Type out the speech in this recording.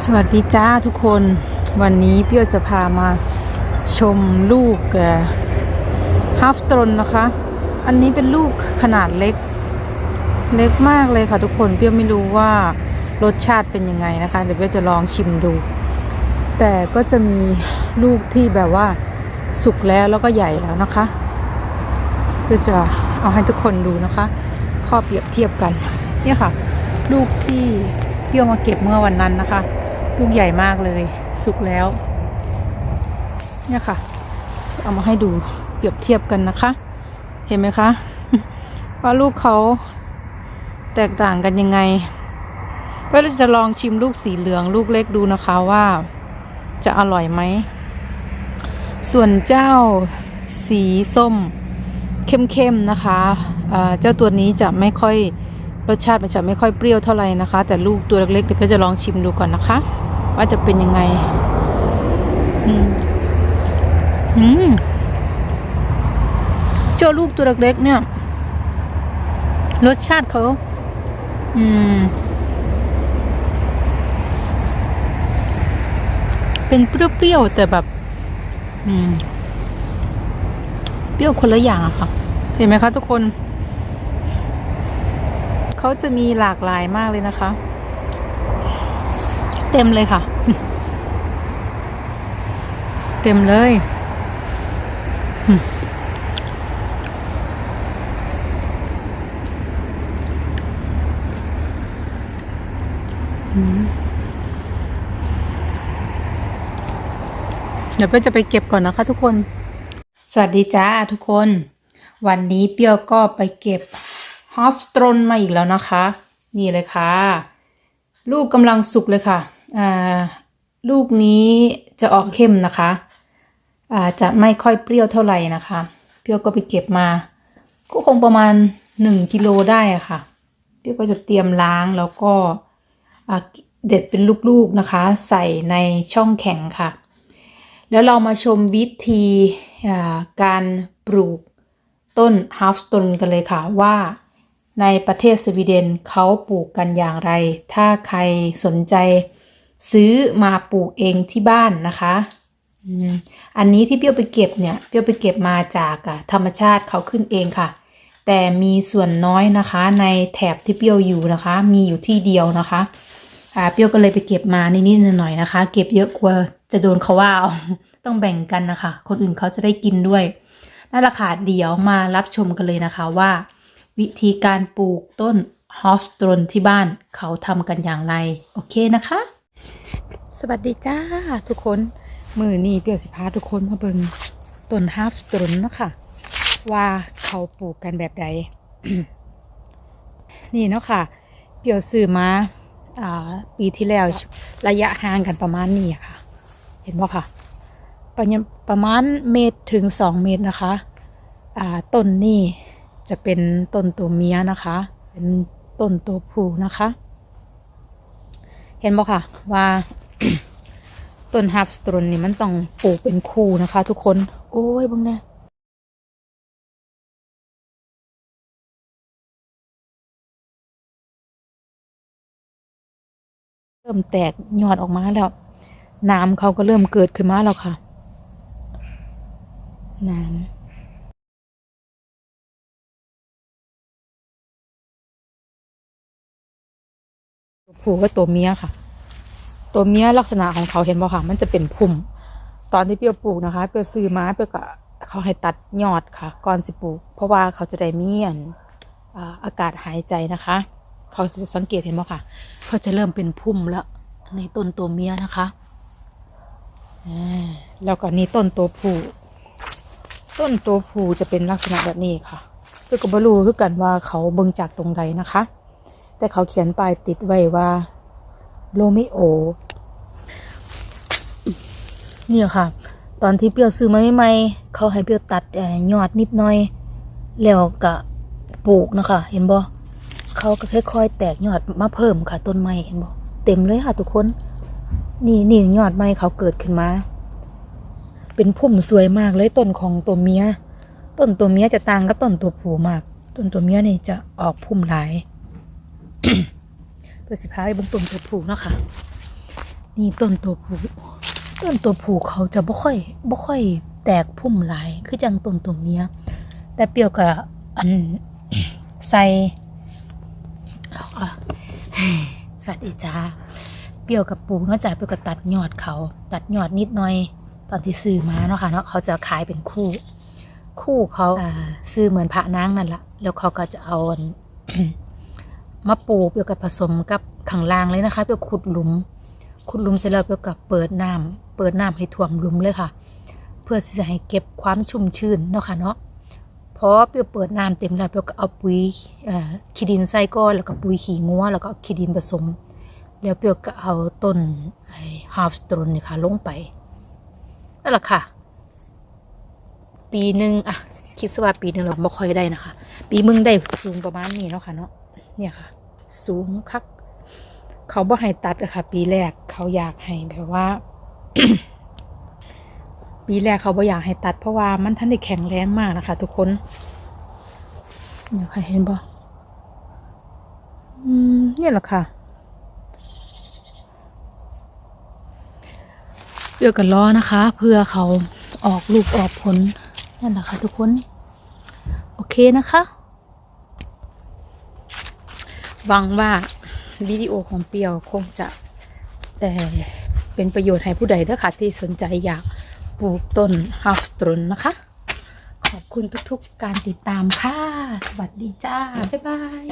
สวัสดีจ้าทุกคนวันนี้พี่จะพามาชมลูกฮาฟตรนนะคะ อันนี้เป็นลูกขนาดเล็ก เล็กมากเลยค่ะทุกคนเปี้ยวไม่รู้ว่ารสชาติเป็นยังไงนะคะ เดี๋ยวเปี้ยวจะลองชิมดู แต่ก็จะมีลูกที่แบบว่าสุกแล้วแล้วก็ใหญ่แล้วนะคะเพื่อจะเอาให้ทุกคนดูนะคะ ข้อเปรียบเทียบกันเนี่ยค่ะ ลูกที่เปี้ยวมาเก็บเมื่อวันนั้นนะคะ ลูกใหญ่มากเลย สุกแล้ว เนี่ยค่ะ เอามาให้ดูเปรียบเทียบกันนะคะ เห็นไหมคะ ว่าลูกเขาแตกต่างกันยังไงก็จะลองชิมลูกสีเหลืองลูกเล็กดูนะคะว่าจะอร่อยไหม ส่วนเจ้าสีส้มเข้มๆนะคะอ่าเจ้าตัวนี้จะไม่ค่อยรสชาติมันจะไม่ค่อยเปรี้ยวเท่าไหร่นะคะ แต่ลูกตัวเล็กๆเดี๋ยวจะลองชิมดูก่อนนะคะ ว่าจะเป็นยังไง อืมอืมเจ้าลูกตัวเล็กๆเนี่ย รสชาติเขา อืม เป็นเปรี้ยวๆแต่แบบ อืม เปรี้ยวคนละอย่างอะค่ะ เห็นไหมคะทุกคน เขาจะมีหลากหลายมากเลยนะคะ เต็มเลยค่ะ เต็มเลยเดี๋ยวเปี้ยวจะไปเก็บก่อนนะคะทุกคน สวัสดีจ้าทุกคน วันนี้เปียวก็ไปเก็บฮอฟสตรนมาอีกแล้วนะคะ นี่เลยค่ะ ลูกกำลังสุกเลยค่ะ อ่าลูกนี้จะออกเข้มนะคะอาจะไม่ค่อยเปรี้ยวเท่าไหร่นะคะเปี้ยวก็ไปเก็บมา ก็คงประมาณหนึ่งกิโลได้ะค่ะเปี้ยวก็จะเตรียมล้างแล้วก็เด็ดเป็นลูกๆนะคะ ใส่ในช่องแข็งค่ะ แล้วเรามาชมวิธีอ่าการปลูกต้นฮาฟสตนกันเลยค่ะว่าในประเทศสวีเดนเขาปลูกกันอย่างไร ถ้าใครสนใจ ซื้อมาปลูกเองที่บ้านนะคะอันนี้ที่เปี้ยวไปเก็บเนี่ยเปี้ยวไปเก็บมาจากธรรมชาติเขาขึ้นเองค่ะ แต่มีส่วนน้อยนะคะ ในแถบที่เปี้ยวอยู่นะคะ มีอยู่ที่เดียวนะคะอ่าเปรี้ยวก็เลยไปเก็บมานิดๆหน่อยๆนะคะ เก็บเยอะกว่าจะโดนเขาว่าเอาต้องแบ่งกันนะคะ คนอื่นเขาจะได้กินด้วยนั่นแหละค่ะเดี๋ยวมารับชมกันเลยนะคะว่า วิธีการปลูกต้นฮอสตรนที่บ้านเขาทำกันอย่างไร โอเคนะคะ สวัสดีจ้าทุกคน มือนี่เปียวสิพาทุกคนมาเบิงต้นฮาฟสตรนเนาะค่ะ ว่าเขาปลูกกันแบบใด นี่เนาะค่ะเปียวซื้อมาอ่าปีที่แล้วระยะห่างกันประมาณนี้ค่ะ เห็นบ่ค่ะ ประมาณประมาณเมตรถึงสองเมตรนะคะอ่าต้นนี่จะเป็นต้นตัวเมียนะคะ เป็นต้นตัวผู้นะคะ เห็นบ่ค่ะว่า ต้นฮับสตรนนี่มันต้องปลูกเป็นคู่นะคะ ทุกคน โอ้ยบังเนี่ยเริ่มแตกยอดออกมาแล้ว น้ำเขาก็เริ่มเกิดขึ้นมาแล้วค่ะ น้ำตัวผู้กับตัวเมียค่ะ ตัวเมียลักษณะของเขาเห็นบ่ค่ะ มันจะเป็นพุ่ม ตอนที่เปียวปลูกนะคะเปียวซื้อมาเปียวก็เขาให้ตัดยอดค่ะ ก่อนสิปลูก เพราะว่าเขาจะได้มีอันอากาศหายใจนะคะ เขาจะสังเกตเห็นบ่ค่ะ เขาจะเริ่มเป็นพุ่มแล้วในต้นตัวเมียนะคะแล้วก็นี่ต้นตัวผู้ต้นตัวผู้จะเป็นลักษณะแบบนี้ค่ะเพื่อก็บรู้คือกันว่าเขาเบิ่งจากตรงใดนะคะ แต่เขาเขียนป้ายติดไว้ว่า โรมิโอ เนี่ยค่ะ ตอนที่เปรี้ยวซื้อมาใหม่ๆเขาให้เปรี้ยวตัดอยอดนิดหน่อย แล้วก็ปลูกนะคะ เห็นบ่เขาก็ค่อยๆ แตกยอดมาเพิ่มค่ะ ต้นไม้เห็นบ่เต็มเลยค่ะทุกคน นี่นี่ยอดไม้เขาเกิดขึ้นมา เป็นพุ่มสวยมากเลยต้นของตัวเมีย ต้นตัวเมียจะต่างกับต้นตัวผู้มาก ต้นตัวเมียนี่จะออกพุ่มหลาย พื่อสิพาไปบนต้นตัวผู้เนาะค่ะ นี่ต้นตัวผูต้นตัวผูเขาจะบ่ค่อยบ่ค่อยแตกพุ่มหลายคือจังต้นตัวเมียแต่เปรียวกับอันใส่เอาละสวัสดีจ้าเปรียวกับปลูกเนาะจ้ะเปรียวกับตัดยอดเขา ตัดยอดนิดหน่อย ตอนที่ซื้อมาเนาะค่ะเนาะเขาจะขายเป็นคู่ คู่เขาซื้อเหมือนพระนางนั่นแหละแล้วเขาก็จะเอา มาปลูกเกี่ยวกับผสมกับข้างล่างเลยนะคะเกี่ยวกับขุดหลุม ขุดหลุมเสร็จแล้วเกี่ยวกับเปิดน้ำเปิดน้ำให้ท่วมหลุมเลยค่ะ เพื่อที่จะให้เก็บความชุ่มชื้นเนาะค่ะเนาะพอเปียวเปิดน้ำเต็มแล้วเปียวก็เอาปุ๋ยขี้ดินใส่ก้อนแล้วก็ปุ๋ยขี้งัวแล้วก็ขี้ดินผสม แล้วเปียวก็เอาต้นไอ้ฮาฟสตรนนี่ค่ะ ลงไปนั่นแหละค่ะ ปีหนึ่งอะคิดซะว่าปีหนึ่งเราไม่ค่อยได้นะคะ ปีมึงได้สูงประมาณนี้เนาะค่ะเนาะ เนี่ยค่ะ สูงคัก เขาบ่ให้ตัดอะค่ะ ปีแรกเขาอยากให้แบบว่า ปีแรกเขาบ่อยากให้ตัด เพราะว่ามันท่านได้แข็งแรงมากนะคะ ทุกคนเนี่ยค่ะเห็นบ่เนี่ยแหละค่ะเพื่อกันล้อนะคะ เพื่อเขาออกลูกออกผลนั่นแหละค่ะทุกคน โอเคนะคะ หวังว่าวิดีโอของเปียวคงจะแต่เป็นประโยชน์ให้ผู้ใดด้วยค่ะ ที่สนใจอยากปลูกต้นฮัฟตรนนะคะ ขอบคุณทุกๆการติดตามค่ะ สวัสดีจ้า บ๊ายบาย